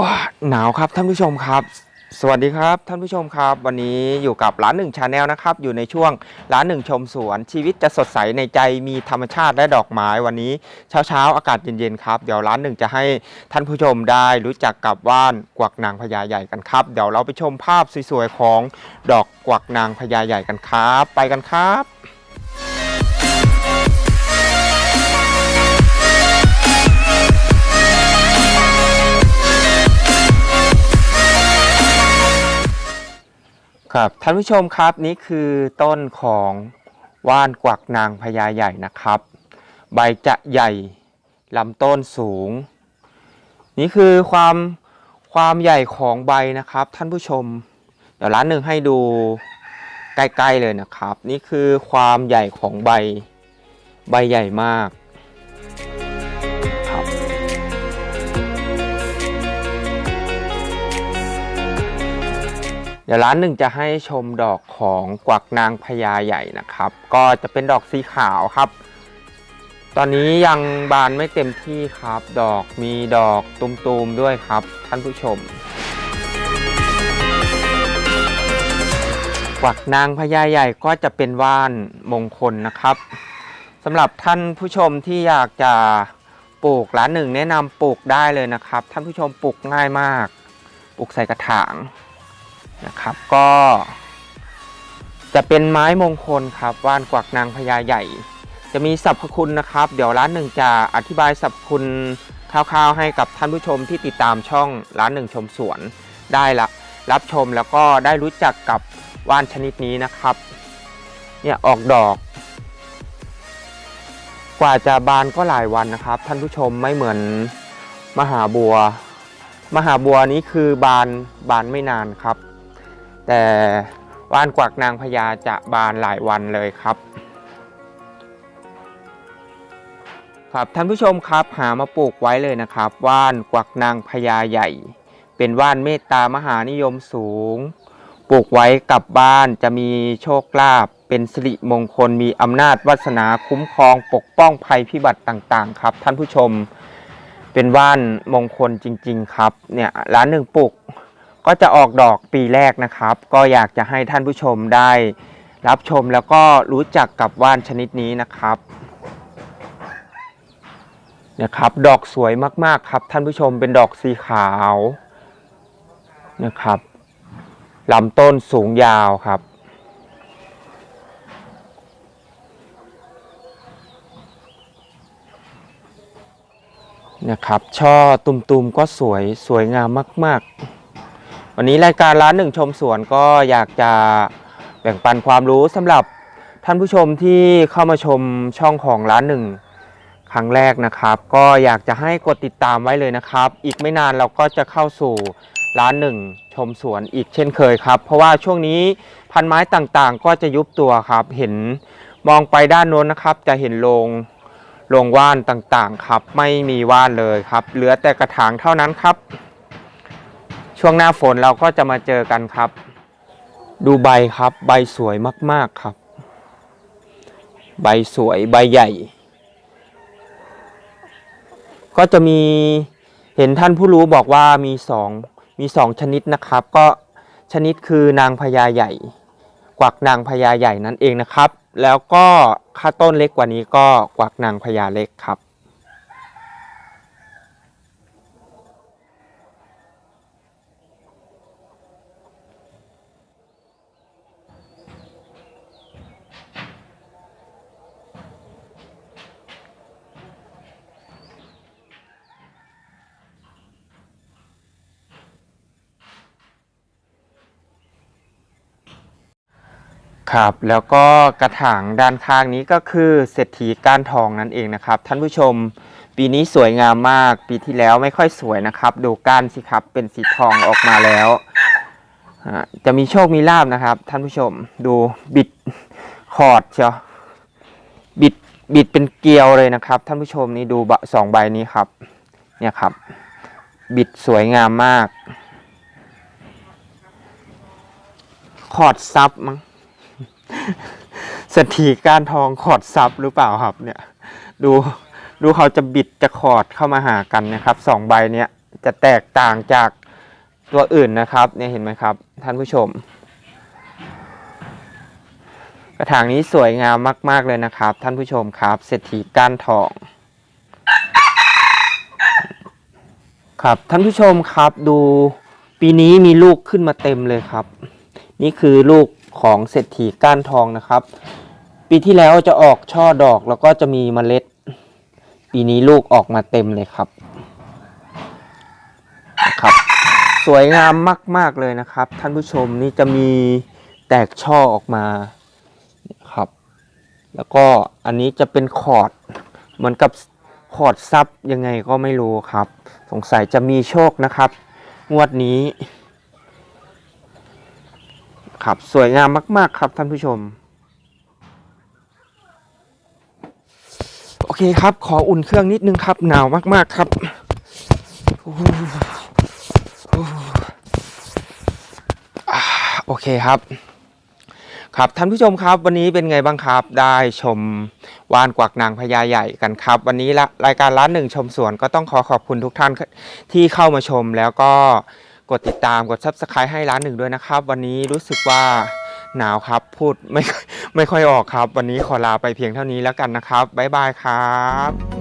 ว้าหนาวครับท่านผู้ชมครับ สวัสดีครับท่านผู้ชมครับ วันนี้อยู่กับร้านหนึ่งชาแนลนะครับ อยู่ในช่วงร้านหนึ่งชมสวน ชีวิตจะสดใสในใจมีธรรมชาติและดอกไม้วันนี้เช้าเช้าๆอากาศเย็นๆครับเดี๋ยวร้านหนึ่งจะให้ท่านผู้ชมได้รู้จักกับว่านกวักนางพญาใหญ่กันครับ เดี๋ยวเราไปชมภาพสวยๆของดอกกวักนางพญาใหญ่กันครับ ไปกันครับ ครับท่านผู้ชมครับนี่คือต้นของว่านกวักนางพญาใหญ่นะครับ ใบจะใหญ่ลำต้นสูง นี่คือความความใหญ่ของใบนะครับท่านผู้ชม เดี๋ยวร้านหนึ่งให้ดูใกล้ๆเลยนะครับ นี่คือความใหญ่ของใบ ใบใหญ่มาก เดี๋ยวร้านหนึ่งจะให้ชมดอกของกวักนางพญาใหญ่นะครับ ก็จะเป็นดอกสีขาวครับ ตอนนี้ยังบานไม่เต็มที่ครับ ดอกมีดอกตุมๆด้วยครับ ท่านผู้ชม กวักนางพญาใหญ่ก็จะเป็นว่านมงคลนะครับสำหรับท่านผู้ชมที่อยากจะปลูกร้านหนึ่งแนะนำปลูกได้เลยนะครับ ท่านผู้ชมปลูกง่ายมาก ปลูกใส่กระถาง นะครับ ก็ จะเป็นไม้มงคลครับว่านกวักนางพญาใหญ่ จะมีสรรพคุณนะครับ เดี๋ยวร้านหนึ่งจะอธิบายสรรพคุณคร่าวๆให้กับท่านผู้ชมที่ติดตามช่องร้านหนึ่งชมสวนได้ละรับชมแล้วก็ได้รู้จักกับว่านชนิดนี้นะครับ เนี่ยออกดอก กว่าจะบานก็หลายวันนะครับ ท่านผู้ชมไม่เหมือนมหาบัว มหาบัวนี้คือบานบานไม่นานครับ แต่ว่านกวักนางพญาจะบานหลายวันเลยครับ ครับท่านผู้ชมครับหามาปลูกไว้เลยนะครับ ว่านกวักนางพญาใหญ่ เป็นว่านเมตตามหานิยมสูง ปลูกไว้กับบ้านจะมีโชคลาภเป็นสิริมงคลมีอำนาจวาสนาคุ้มครองปกป้องภัยพิบัติต่างๆ ครับ ท่านผู้ชมเป็นว่านมงคลจริง ๆ ครับเนี่ยร้านหนึ่งปลูก ก็จะออกดอกปีแรกนะครับ ก็อยากจะให้ท่านผู้ชมได้รับชมแล้วก็รู้จักกับว่านชนิดนี้นะครับนะครับ ดอกสวยมากๆครับ ท่านผู้ชมเป็นดอกสีขาวนะครับลำต้นสูงยาวครับ นะครับ ช่อตุ่มๆก็สวยสวยงามมาก ๆ วันนี้รายการร้านหนึ่งชมสวนก็อยากจะแบ่งปันความรู้สำหรับท่านผู้ชมที่เข้ามาชมช่องของร้านหนึ่งครั้งแรกนะครับ ก็อยากจะให้กดติดตามไว้เลยนะครับ อีกไม่นานเราก็จะเข้าสู่ร้านหนึ่งชมสวนอีกเช่นเคยครับ เพราะว่าช่วงนี้พันไม้ต่างๆ ก็จะยุบตัวครับ เห็นมองไปด้านโน้นนะครับ จะเห็นโรงโรงว่านต่างๆครับ ไม่มีว่านเลยครับ เหลือแต่กระถางเท่านั้นครับ ช่วงหน้าฝนเราก็จะมาเจอกันครับ ดูใบครับ ใบสวยมากๆครับ ใบสวยใบใหญ่ ก็จะมีเห็นท่านผู้รู้บอกว่ามีสองมีสองชนิดนะครับ ก็ชนิดคือนางพญาใหญ่ กวักนางพญาใหญ่นั่นเองนะครับ แล้วก็ค่าต้นเล็กกว่านี้ก็กวักนางพญาเล็กครับ ครับ แล้วก็กระถางด้านข้างนี้ก็คือเศรษฐีก้านทองนั่นเองนะครับ ท่านผู้ชมปีนี้สวยงามมาก ปีที่แล้วไม่ค่อยสวยนะครับ ดูก้านสิครับเป็นสีทองออกมาแล้วจะมีโชคมีลาบนะครับ ท่านผู้ชมดูบิดคอร์ดเชียวบิดบิดเป็นเกลียวเลยนะครับ ท่านผู้ชมนี่ดูสองใบนี้ครับ เนี่ยครับ บิดสวยงามมาก คอร์ดซับมั้ง เศรษฐีก้านทองขอดซับหรือเปล่าครับ เนี่ย ดูดูเขาจะบิดจะขอดเข้ามาหากันนะครับสองใบเนี้ยจะแตกต่างจากตัวอื่นนะครับ เนี่ยเห็นไหมครับ ท่านผู้ชม กระถางนี้สวยงามมาก ๆ เลยนะครับ ท่านผู้ชมครับเศรษฐีก้านทองครับท่านผู้ชมครับดูปีนี้มีลูกขึ้นมาเต็มเลยครับ นี่คือลูก ของเศรษฐีก้านทองนะครับ ปีที่แล้วจะออกช่อดอกแล้วก็จะมีเมล็ด ปีนี้ลูกออกมาเต็มเลยครับนะครับ สวยงามมาก ๆเลยนะครับ ท่านผู้ชมนี่จะมีแตกช่อออกมาครับ แล้วก็อันนี้จะเป็นขอดเหมือนกับขอดซับยังไงก็ไม่รู้ครับ สงสัยจะมีโชคนะครับ งวดนี้ ครับสวยงามมาก ๆ ครับท่านผู้ชม โอเคครับ ขออุ่นเครื่องนิดนึงครับ หนาวมาก ๆ ครับโอ้โหโอ้โหอ่าโอเคครับ ครับท่านผู้ชมครับวันนี้เป็นไงบ้างครับ ได้ชมวานกวักนางพญาใหญ่กันครับ วันนี้ละรายการร้านหนึ่งชมสวนก็ต้องขอขอบคุณทุกท่านที่เข้ามาชมแล้วก็ กดติดตามกด subscribe ให้ร้านหนึ่งด้วยนะครับ วันนี้รู้สึกว่าหนาวครับ พูดไม่ไม่ค่อยออกครับ วันนี้ขอลาไปเพียงเท่านี้แล้วกันนะครับบ๊ายบายครับ